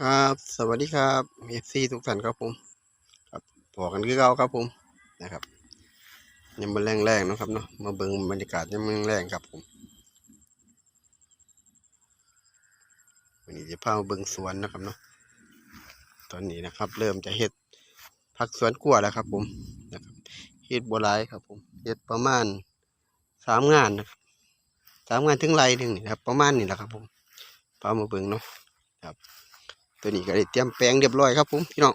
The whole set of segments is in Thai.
ครับ สวัสดีครับเอฟซีทุกท่านครับผม ครับพอกันคือเก่าครับผมนะครับยังมาแรงแรงๆนะครับเนาะมาเบิ่งบรรยากาศยังมาแรงครับผมวันนี้จะพามาเบิ่งสวนนะครับเนาะตอนนี้นะครับ เริ่มจะเฮ็ดพักสวนกล้วยแล้วครับ ผมนะครับเฮ็ดบัวลายครับ ผมเฮ็ดประมาณสามงานนะครับสามงานถึงไรหนึ่งนี่ครับ ประมาณนี้แหละครับ ผมพามาเบิ่งเนาะครับ ตัวนี้ก็ได้เตรียมแปลงเรียบร้อยครับผมพี่น้อง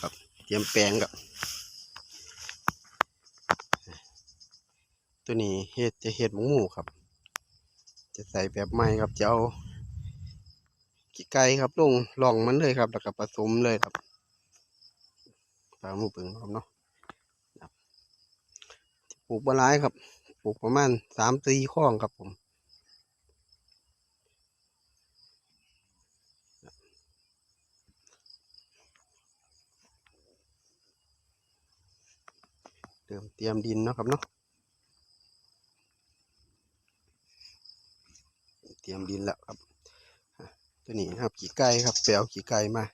ครับเตรียมแปลงครับตัวนี้เห็ดจะเห็ดหมูหมูครับ จะใส่แบบใหม่ครับจะเอาขี้ไก่ครับลงลองมันเลยครับ แล้วก็ผสมเลยครับปลาหมูปึงครับเนาะปลูกบะร้ายครับ ปลูกประมาณสามสี่ข้องครับผม เริ่มเตรียมดินเนาะครับเนาะเตรียมดินแล้วครับ ตัวนี้นะครับขี่ไก่ครับแปลวขี่ไก่มา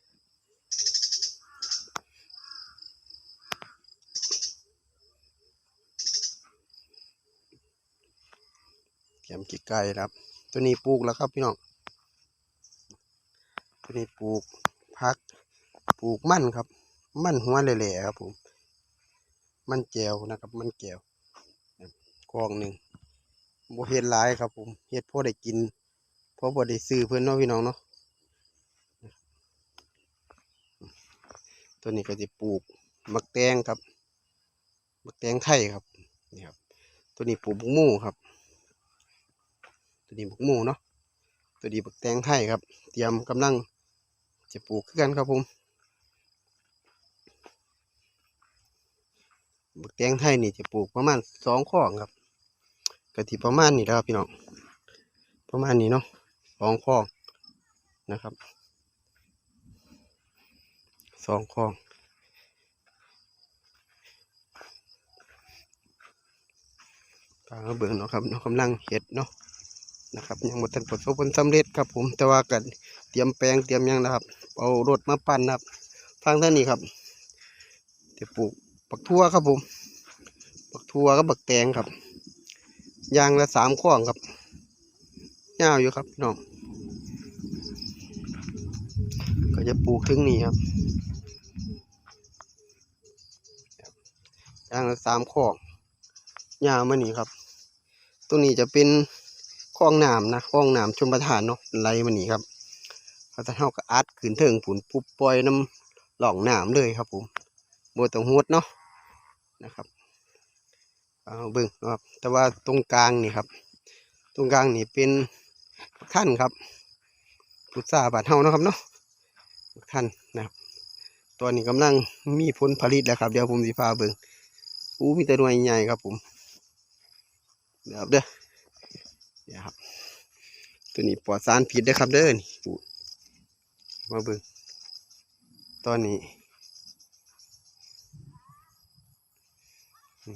เตรียมขี่ไก่ครับ ตัวนี้ปลูกแล้วครับพี่น้องตัวนี้ปลูกพักปลูกมั่นครับ มั่นหัวแหล่ๆครับผม มันแจวนะครับ มันแจวกองหนึ่งบเฮ็ดหลายครับ ผมเฮ็ดพ่อได้กินพ่อบ่ได้ซื้อเพื่อนเนาะพี่น้องเนาะตัวนี้ก็จะปลูกมักแตงครับมักแตงไทยครับนี่ครับ ตัวนี้ปลูกบุกหมู่ครับ ตัวนี้บุกหมู่เนาะตัวนี้บักแตงไทยครับ เตรียมกำลังจะปลูกคือกันครับผม บักแตงไทยนี่จะปลูกประมาณสองข้องครับกะทิประมาณนี้แล้วครับพี่น้องประมาณนี้เนาะสองข้องนะครับสองข้องตาเบิ่งเนาะครับเนาะกำลังเห็ดเนาะนะครับยังหมดทันประสบผลสำเร็จครับผมแต่ว่ากันเตรียมแปลงเตรียมยังนะครับ เอารถมาปั่นนะครับทางท่านนี้ครับจะปลูก ปักทั่วครับผม บักทั่วกับบักแตงครับยางละสามข้องครับยาวอยู่ครับน้องก็จะปลูกถึงนี่ครับยางละสามข้องยาวมานี่ครับ ตัวนี้จะเป็นคลองน้ำนะคลองน้ำชมประทานเนาะเป็นไรมานี่ครับเขาจะเท่ากับอัดขืนเถิงผุนปุ๊บปล่อยน้ำหล่องน้ำเลยครับผมโบต้องหดเนาะ นะครับเอาเบิ่งนะครับ แต่ว่าตรงกลางนี่ครับ ตรงกลางนี่เป็นท่านครับพุทราบาดเฮานะครับเนาะท่านนะครับตัวนี้กำลังมีผลผลิตแล้วครับ เดี๋ยวผมสิพาเบิ่งอู้มีแต่หน่วยใหญ่ครับผมเดี๋ยวเด้อเดี๋ยครับ ตัวนี้ปลอดสารพิษเด้อครับเด้อนี่มาเบิ่งตอนนี้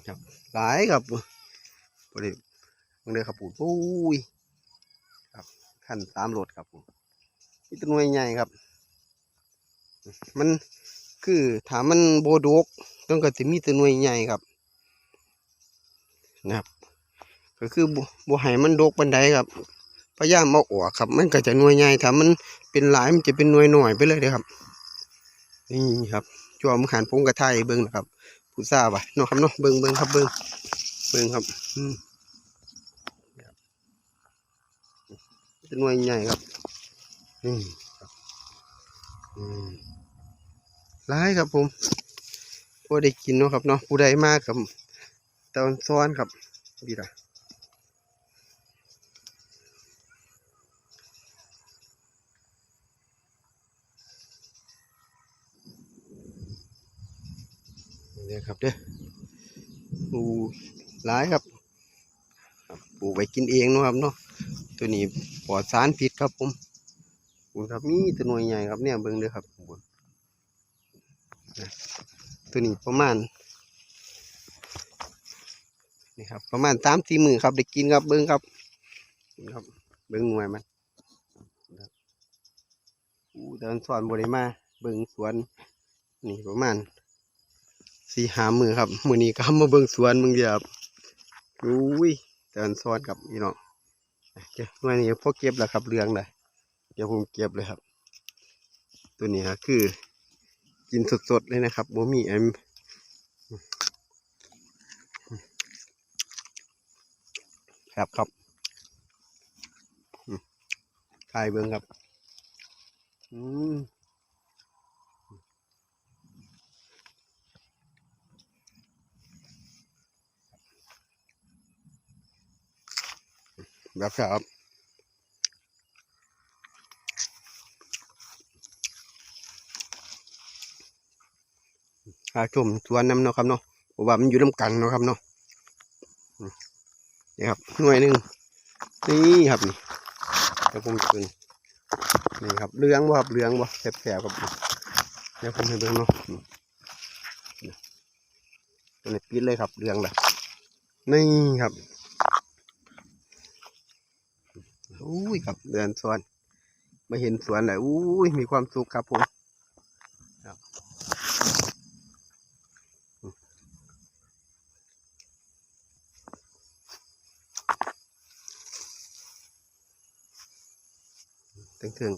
ครับหลายครับบริมึงเด้อครับปูปุ้ยครับขั้นตามรถครับผมนี่ตัวหน่วยใหญ่ครับ มันคือถามมันโบโดกต้องก็จะมีตัวหน่วยใหญ่ครับนะครับก็คือบ่บ่ให้มันโดกบันไดครับพยายามเอาออกครับ มันก็จะหน่วยใหญ่ถ้ามันเป็นหลายมันจะเป็นหน่วยหน่อยไปเลยเด้อครับ นี่ครับจอมขันพงกระไทยเบิ้งนะครับ ผู้สาบอะเนาะครับเนาะเบิ่งเบิ่งครับเบิ่งเบิ่งครับอืมเป็นหน่วยใหญ่ครับอืมรับอืมร้ายครับผมพอได้กินเนาะครับเนาะผู้ใดมากครับตอนซ้อนครับดีละ เนี่ยครับเด้อปลูกหลายครับปลูกไว้กินเองเนาะครับเนาะตัวนี้ปลอดสารพิษครับผมปูครับมีตัวหน่วยใหญ่ครับเนี่ยเบิ่งเด้อครับบนตัวนี้ประมาณนี่ครับประมาณสามสี่มือครับได้กินครับเบิ่งครับครับเบิ่งหน่วยมันอู้แต่มันสอนบริมาเบิ่งสวนนี่ประมาณ สีหามือครับมือนี้ก็มาเบิ่งสวนมึงเดียวรับอุ้ยแต่มันสอนกับพี่น้องเดี๋ยววันนี้พอเก็บแล้วครับเรื่องเลยเดี๋ยวผมเก็บเลยครับ ตัวนี้นะคือ กินสดๆเลยนะครับบ่มีอันครับครับอืมถ่ายเบิ่งครับ อืม แบบครับหาชมสวนน้ำเนาะครับเนาะเพราะว่ามันอยู่น้ำกันเนาะครับเนาะนี่ครับหน่วยหนึ่งนี่ครับนี่เดี๋ยวผมจะเป็นนี่ครับเลี้ยงบ่ครับเลี้ยงบ่แสบๆครับเดี๋ยวผมให้เบิ่งเนาะตัวนี้ปิดเลยครับเลี้ยงเลยนี่ครับ อุ้ยครับเดินสวนมาเห็นสวนเลยอุ้ยมีความสุขครับผมครับถึงถึง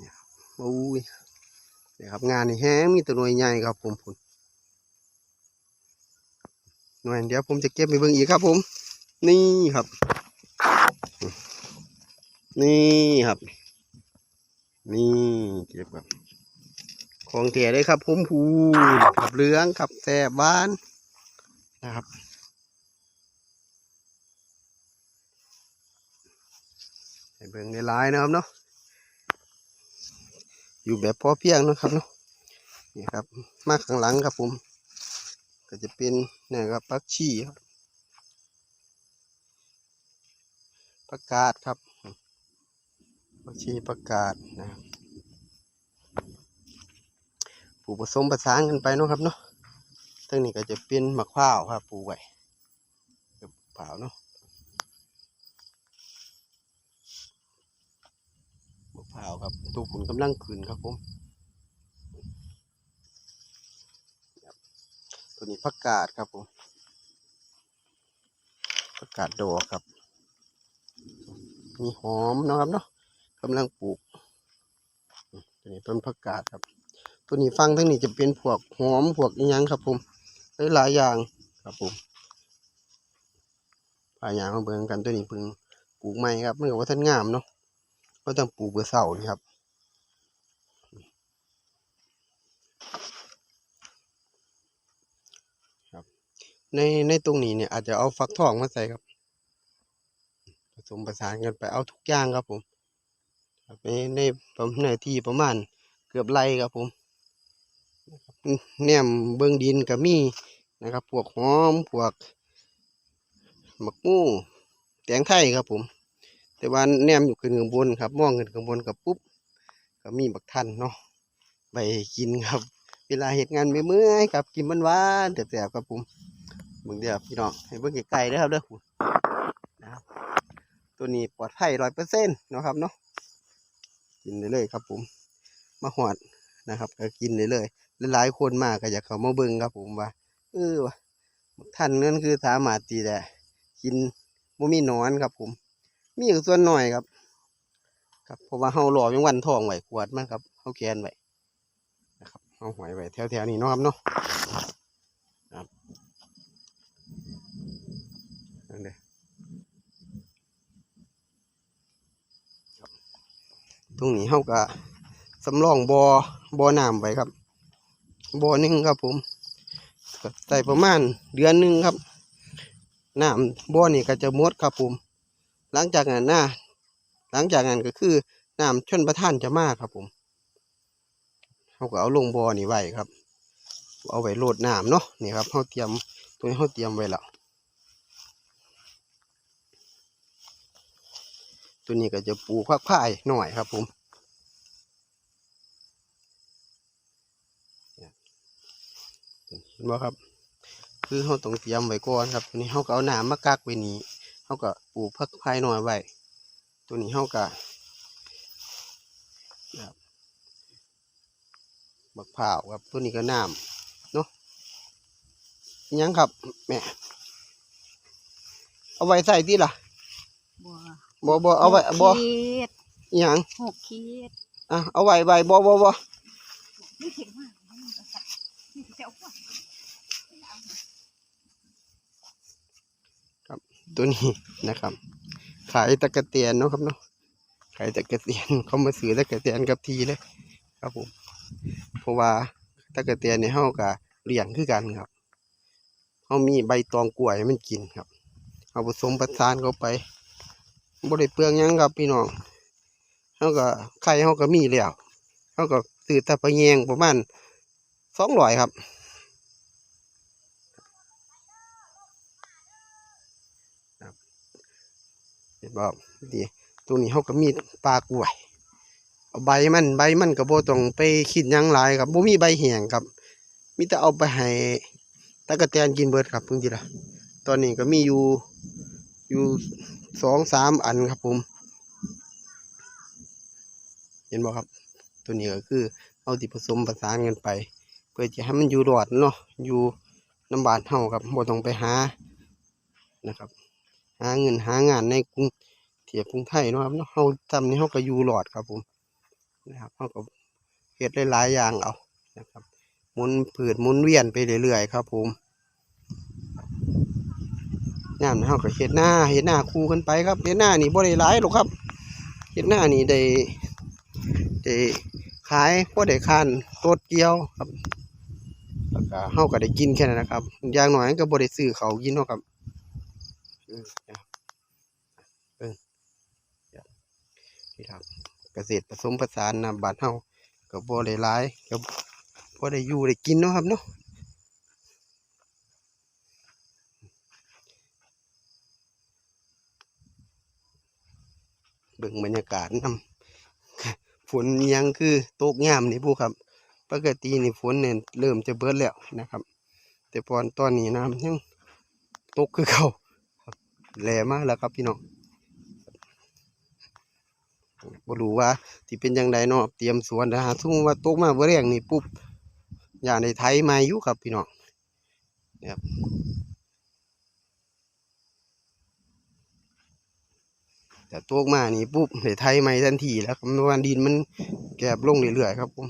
เนี่ยอุ้ยเนี่ยครับงานนี่แห้งมีตัวหน่วยใหญ่ครับผมผม หน่อยเดี๋ยวผมจะเก็บไปเบิ่งอีกครับ ผม นี่ครับ นี่ครับ นี่เก็บครับของเถี่ยได้ครับ ผมพูนครับเหลืองครับแซ่บหวานนะครับเบิ่งในลายนะครับเนาะอยู่แบบพอเพียงนะครับเนาะนี่ครับ มาข้างหลังครับผม ก็จะเป็นเนี่ยครับผักชีครับประกาศครับผักชีประกาศนะครับปลูกผสมประสานกันไปเนาะครับเนาะทั้งนี้ก็จะเป็นมะพร้าวครับปลูกไว้กับมะพร้าเนาะมะพร้าวครับตัวผลกำลังขึ้นครับผม ตัวนี้ผักกาดครับผมผักกาดดอกครับ มีหอมนะครับเนาะกำลังปลูก ตัวนี้ต้นผักกาดครับ ตัวนี้ฟังทั้งนี้จะเป็นพวกหอมพวกอิหยังครับผมหลายอย่างครับผมหลายอย่างมาเบิ่งกันตัวนี้เพิ่งปลูกใหม่ครับมันก็ว่าท่านงามเนาะก็ต้องปลูกเบอร์เสานี่ครับ ในในตรงนี้เนี่ยอาจจะเอาฟักทองมาใส่ครับ ผสมประสานกันไปเอาทุกอย่างครับผมในในประมาณในที่ประมาณเกือบไรครับผมแหนมเบื้องดินก็มีนะครับ พวกหอมพวกหมักมู่แตงไทยครับผม แต่ว่าแหนมอยู่ขึ้นข้างบนครับมองขึ้นข้างบนกับปุ๊บก็มีบักทันเนาะไปกินครับ เวลาเหตุงานไม่เมื่อยๆครับกินมันหวานๆแสบๆครับผม เบิ่งเดียวพี่น้องให้เบิ่งไกลๆเด้อครับเด้อนะครับตัวนี้ปลอดภัยร้อยเปอร์เซ็นต์นะครับเนาะกินได้เลยครับ ผมมาหอดนะครับก็กินได้เลยหลายคนมากก็อยากเขามาเบิ่งครับ ผมว่าเออว่ะท่านนั่นคือสามารถตีแต่กินบ่มีนอนครับ ผม มีอยู่ส่วนหน่อยครับ ครับเพราะว่าเฮาหล่อยังวันทองไว้ขวดมันครับเฮาแกนไว้นะครับเฮาหอยไว้แถวๆนี้เนาะครับเนาะ นั่นเลย ตรงนี้เขาก็สำรองบอบอน้ำไว้ครับบ่อหนึ่งครับผมใส่ประมาณเดือนหนึ่งครับน้ำบ่อนี่ก็จะมดครับผม หลังจากนั้นนะหลังจากนั้นก็คือน้ำชนประทานจะมากครับผมเขาก็เอาลงบ่อนี่ไว้ครับ เอาไว้โหลดน้ำเนาะนี่ครับเขาเตรียมตัวนี้เขาเตรียมไว้แล้ว ตัวนี้ก็จะปลูกผักพายหน่อยครับผมเนี่ยเห็นไหมครับ คือเขาต้องเตรียมไว้ก่อนครับ ตัวนี้เขาก็เอาน้ำมากักไว้นี้เขาก็ปลูกพักภายหน่อยไว้ตัวนี้เขาก็บบักพร้าวครับตัวนี้ก็น้ำเนาะยังครับแม่เอาไว้ใส่ที่ล่ะ บัวบ่บ่เอาไว้บ่ขีดอิหยังหกขีดอะเอาไว้ไว้บ่บ่บ่นี่เข็งมากมันก็สักนี่จะเอาพวกตัวนี้นะครับ ขายตะกะเตียนเนาะครับเนาะขายตะกะเตียนเขามาซื้อตะกะเตียนกับทีเลยครับผมเพราะว่าตะกะเตียนในเฮาก็เลี้ยงคือกันครับเฮามีใบตองกล้วยให้มันกินครับ เอาผสมประสานเข้าไป บ่ได้เปลืองยังครับพี่น้องเฮาก็ไข่เฮาก็มีแล้วเฮาก็ซื้อแตะปะแยงประมาณ200ครับเห็นบ่ดีตัวนี้เขาก็มีปลากล้วยเอาใบมันใบมันก็บ่ต้องไปคิดยังหลายครับโบมีใบแห้งครับ มีแต่เอาไปให้ตะกะแตนกินเบิดครับเพิ่งทีละตอนนี้ก็มีอยู่ อยู่สองสามอันครับผม เห็นบ่ครับ ตัวนี้ก็คือเอาที่ผสมประสานกันไป เพื่อจะให้มันอยู่รอดเนาะอยู่น้ำบานเฮาครับบ่ต้องไปหานะครับ หาเงินหางานในกรุงเทียบกรุงไทยเนาะครับเนาะเฮาทำนี่เฮาก็อยู่รอดครับผมนะครับเฮาก็เฮ็ดหลายๆอย่างเอานะครับหมุนผืดหมุนเวียนไปเรื่อยๆครับผม นี้เฮาก็เฮ็ดหน้าเฮ็ดหน้าคู่กันไปครับเฮ็ดหน้านี่บ่ได้หลายหรอกครับเฮ็ดหน้านี่ได้ได้ขายบ่ได้คานรถเกี่ยวครับแล้วก็เฮาก็ได้กินแค่นั้นนะครับอย่างน้อยก็บ่ได้ซื้อเขากินเนาะครับเออนะครับเออเดี๋ยวนี่ครับเกษตรผสมผสานนะบ้านเฮาก็บ่ได้หลายก็บ่ได้อยู่ได้กินเนาะครับเนาะ เบิ่งบรรยากาศนำฝนยังคือตกยามนี่ผู้ครับ ปกตินี่ฝนเนี่ยเริ่มจะเบิดแล้วนะครับ แต่พอตอนนี้น้ำยังตกคือเขาแหลมากแล้วครับพี่น้องบรู้ว่าที่เป็นยังไงเนาะเตรียมสวนนะฮะสมมติว่าตกมาบ่แรงนี่ปุ๊บอย่างในไทยมาอยู่ครับพี่น้องเนี่ยครับ แต่ตกมานี่ปุ๊บในไทยมาทันทีแล้วครับว่าดินมันแกบลงเรื่อยๆครับผม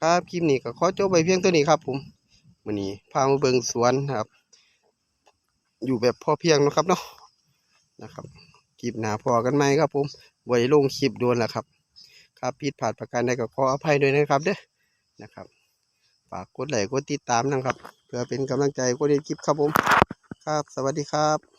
ครับคลิปนี้ก็ขอจบไปเพียงเท่านี้ครับผมวันนี้พามาเบิงสวนครับ อยู่แบบพอเพียงนะครับเนาะนะครับคลิปหนาพอกันไหมครับผมไว้ลงคลิปดวนแล้วครับ ครับผิดพลาดประการใดก็ขออภัยด้วยนะครับเด้อนะครับ ฝากกดไลค์กดติดตามนะครับ เพื่อเป็นกำลังใจก็เล่นคลิปครับผม ครับ สวัสดีครับ